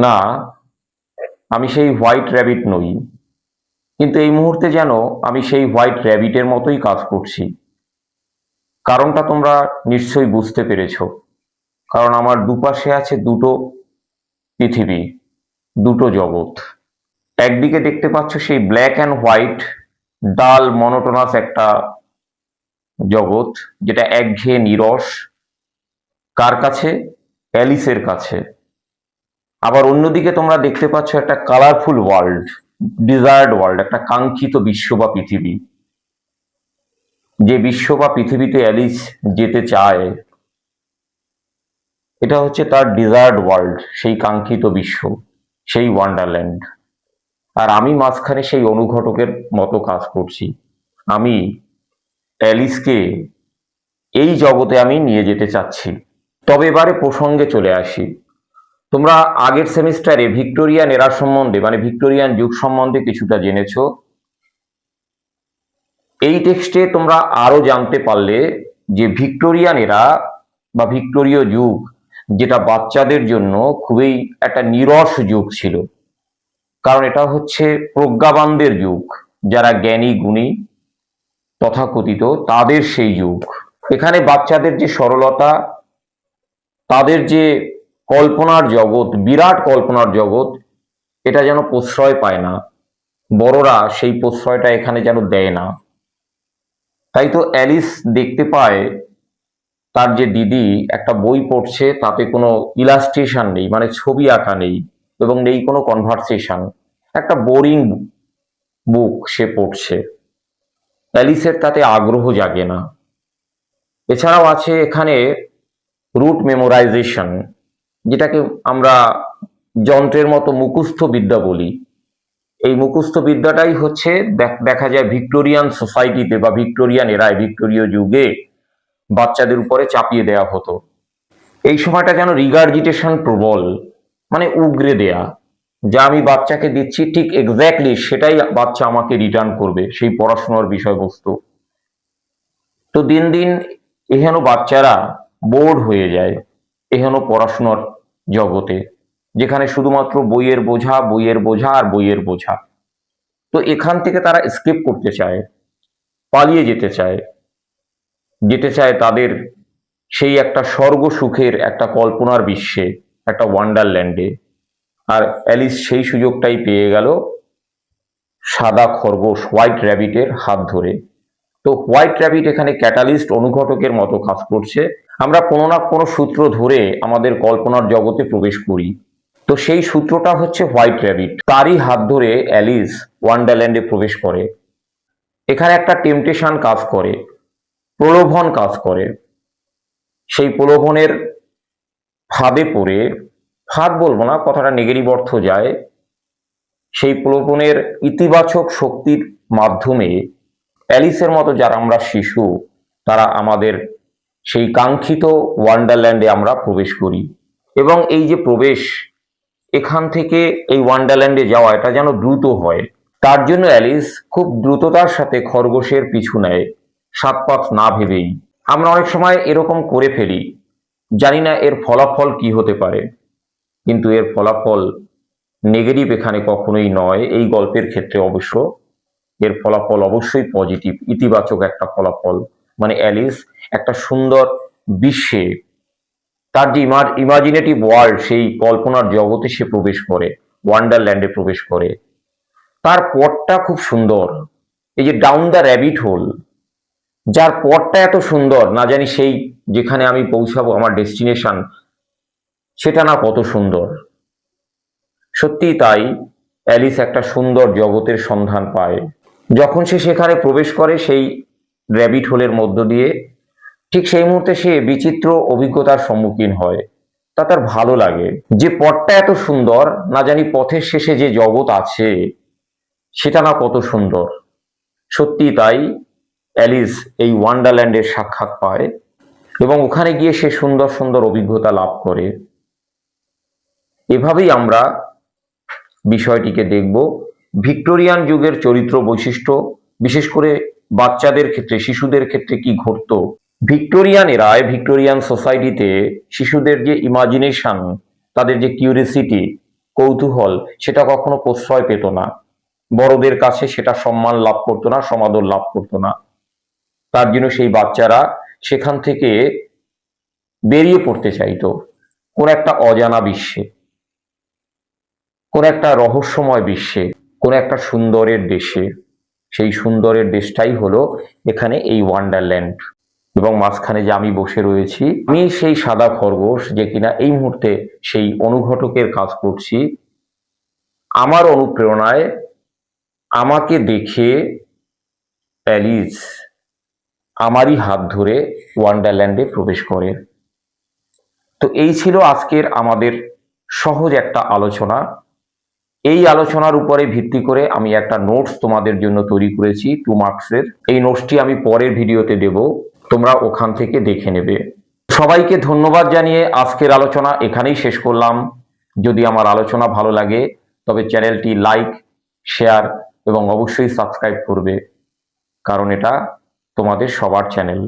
না, আমি সেই হোয়াইট র্যাবিট নই। কিন্তু এই মুহূর্তে যেন আমি সেই হোয়াইট র্যাবিটের মতোই কাজ করছি। কারণটা তোমরা নিশ্চয়ই বুঝতে পেরেছ। কারণ আমার দুপাশে আছে দুটো পৃথিবী, দুটো জগৎ। একদিকে দেখতে পাচ্ছ সেই black and white dull monotonous একটা জগৎ, যেটা একঘেয়ে নিরস। কার কাছে? অ্যালিসের কাছে। আবার অন্যদিকে তোমরা দেখতে পাচ্ছ একটা কালারফুল ওয়ার্ল্ড ডিজায়ার্ড ওয়ার্ল্ড একটা কাঙ্ক্ষিত বিশ্ব বা পৃথিবী। যে বিশ্ব বা পৃথিবীতে অ্যালিস যেতে চায়, এটা হচ্ছে তার ডিজায়ার্ড ওয়ার্ল্ড সেই কাঙ্ক্ষিত বিশ্ব, সেই ওয়ান্ডারল্যান্ড আর আমি মাঝখানে সেই অনুঘটকের মতো কাজ করছি। আমি অ্যালিসকে এই জগতে আমি নিয়ে যেতে চাচ্ছি। তবে এবারে প্রসঙ্গে চলে আসি। তোমরা আগের সেমিস্টারে ভিক্টোরিয়ান এরা সম্বন্ধে মানে ভিক্টোরিয়ান যুগ সম্বন্ধে কিছুটা জেনেছ। এই টেক্সটে তোমরা আরও জানতে পারলে যে ভিক্টোরিয়ান এরা বা ভিক্টোরীয় যুগ যেটা বাচ্চাদের জন্য খুবই একটা নিরস যুগ ছিল। কারণ এটা হচ্ছে প্রজ্ঞাবানদের যুগ, যারা জ্ঞানী, গুণী, তথাকথিত তাদের সেই যুগ। এখানে বাচ্চাদের যে সরলতা, তাদের যে কল্পনার জগৎ, বিরাট কল্পনার জগৎ, এটা যেন প্রশ্রয় পায় না। বড়রা সেই প্রশ্রয়টা এখানে যেন দেয় না। তাই তো অ্যালিস দেখতে পায়, তার যে দিদি একটা বই পড়ছে, তাতে কোনো ইলাস্ট্রেশন নেই মানে ছবি আঁকা নেই এবং নেই কোনো কনভারসেশন। একটা বোরিং বুক সে পড়ছে। অ্যালিসের তাতে আগ্রহ জাগে না। এছাড়াও আছে এখানে রুট মেমোরাইজেশন। যেটাকে আমরা যন্ত্রের মতো মুখস্থ বিদ্যা বলি। এই মুখস্থ বিদ্যাটাই হচ্ছে দেখা যায় ভিক্টোরিয়ান সোসাইটিতে বা ভিক্টোরিয়ান এরায়, ভিক্টোরীয় যুগে বাচ্চাদের উপরে চাপিয়ে দেওয়া হতো। এই সময়টা যেন রিগার্জিটেশন প্রবল মানে উগরে দেয়া। যা আমি বাচ্চাকে দিচ্ছি ঠিক এক্স্যাক্টলি সেটাই বাচ্চা আমাকে রিটার্ন করবে, সেই পড়াশোনার বিষয়বস্তু। তো দিন দিন এহেন বাচ্চারা বোর্ড হয়ে যায়। এহেন পড়াশোনার জগতে, যেখানে শুধুমাত্র বইয়ের বোঝা বইয়ের বোঝা আর বইয়ের বোঝা। তো এখান থেকে তারা স্কেপ করতে চায়, পালিয়ে যেতে চায়। যেতে চায় তাদের সেই একটা স্বর্গ সুখের একটা কল্পনার বিশ্বে, একটা ওয়ান্ডারল্যান্ডে আর অ্যালিস সেই সুযোগটাই পেয়ে গেল সাদা খরগোশ হোয়াইট র্যাবিটের হাত ধরে। তো হোয়াইট র্যাবিট এখানে ক্যাটালিস্ট অনুঘটকের মতো কাজ করছে। আমরা কোনো না কোনো সূত্র ধরে আমাদের কল্পনার জগতে প্রবেশ করি। তো সেই সূত্রটা হচ্ছে হোয়াইট র্যাবিট। তারই হাত ধরে অ্যালিস ওয়ান্ডারল্যান্ডে প্রবেশ করে। এখানে একটা টেম্পটেশন কাজ করে, প্রলোভন কাজ করে। সেই প্রলোভনের ফাঁদে পড়ে, ফাঁদ বলব না, কথাটা নেগেটিভ অর্থ যায়। সেই প্রলোভনের ইতিবাচক শক্তির মাধ্যমে অ্যালিসের মতো যারা আমরা শিশু, তারা আমাদের সেই কাঙ্ক্ষিত ওয়ান্ডারল্যান্ডে আমরা প্রবেশ করি। এবং এই যে প্রবেশ, এখান থেকে এই ওয়ান্ডারল্যান্ডে যাওয়া, এটা যেন দ্রুত হয়। তার জন্য অ্যালিস খুব দ্রুততার সাথে খরগোশের পিছু নেয়, সাত পাঁচ না ভেবেই। আমরা অনেক সময় এরকম করে ফেলি, জানি না এর ফলাফল কি হতে পারে। কিন্তু এর ফলাফল নেগেটিভ এখানে কখনোই নয়। এই গল্পের ক্ষেত্রে অবশ্য এর ফলাফল অবশ্যই পজিটিভ, ইতিবাচক একটা ফলাফল। মানে অ্যালিস একটা সুন্দর বিশ্বে, তার যে ইমাজিনেটিভ ওয়ার্ল্ড সেই কল্পনার জগতে সে প্রবেশ করে ওয়ান্ডারল্যান্ডে প্রবেশ করে। তার পথটা খুব সুন্দর। এই যে ডাউন দ্য র্যাবিট হোল যার পথটা এত সুন্দর, না জানি সেই যেখানে আমি পৌঁছাবো, আমার ডেস্টিনেশন সেটা না কত সুন্দর। সত্যি তাই, অ্যালিস একটা সুন্দর জগতের সন্ধান পায়। যখন সে সেখানে প্রবেশ করে, সেই র্যাবিট হোলের মধ্য দিয়ে, ঠিক সেই মুহূর্তে সে বিচিত্র অভিজ্ঞতার সম্মুখীন হয়। তা তার ভালো লাগে। যে পথটা এত সুন্দর, না জানি পথের শেষে যে জগৎ আছে, সেটা না কত সুন্দর। সত্যি তাই অ্যালিস এই ওয়ান্ডারল্যান্ডের সাক্ষাৎ পায় এবং ওখানে গিয়ে সে সুন্দর সুন্দর অভিজ্ঞতা লাভ করে। এভাবেই আমরা বিষয়টিকে দেখব। ভিক্টোরিয়ান যুগের চরিত্র বৈশিষ্ট্য, বিশেষ করে বাচ্চাদের ক্ষেত্রে, শিশুদের ক্ষেত্রে কি ঘটতো? ভিক্টোরিয়ান এরায় ভিক্টোরিয়ান সোসাইটিতে শিশুদের যে ইমাজিনেশন তাদের যে কিউরিসিটি কৌতূহল, সেটা কখনো প্রশ্রয় পেত না। বড়দের কাছে সেটা সম্মান লাভ করতো না, সমাদর লাভ করতো না। তার জন্য সেই বাচ্চারা সেখান থেকে বেরিয়ে পড়তে চাইতো। কোন একটা অজানা বিশ্বে, কোন একটা রহস্যময় বিশ্বে, কোন একটা সুন্দরের দেশে। সেই সুন্দরের দেশটাই হলো এখানে এই ওয়ান্ডারল্যান্ড। এবং মাঝখানে যে আমি বসে রয়েছি, আমি সেই সাদা খরগোশ যে কিনা এই মুহূর্তে সেই অনুঘটকের কাজ করছি। আমার অনুপ্রেরণায় আমাকে দেখে অ্যালিস আমারই হাত ধরে ওয়ান্ডারল্যান্ডে প্রবেশ করে। তো এই ছিল আজকের আমাদের সহজ একটা আলোচনা। এই আলোচনার উপরে ভিত্তি করে আমি একটা নোটস তোমাদের জন্য তৈরি করেছি টু মার্কসের এই নোটসটি আমি পরের ভিডিওতে দেব, তোমরা ওখান থেকে দেখে নেবে। সবাইকে ধন্যবাদ জানিয়ে আজকের আলোচনা এখানেই শেষ করলাম। যদি আমার আলোচনা ভালো লাগে, তবে চ্যানেলটি লাইক শেয়ার এবং অবশ্যই সাবস্ক্রাইব করবে, কারণ এটা তোমাদের সবার চ্যানেল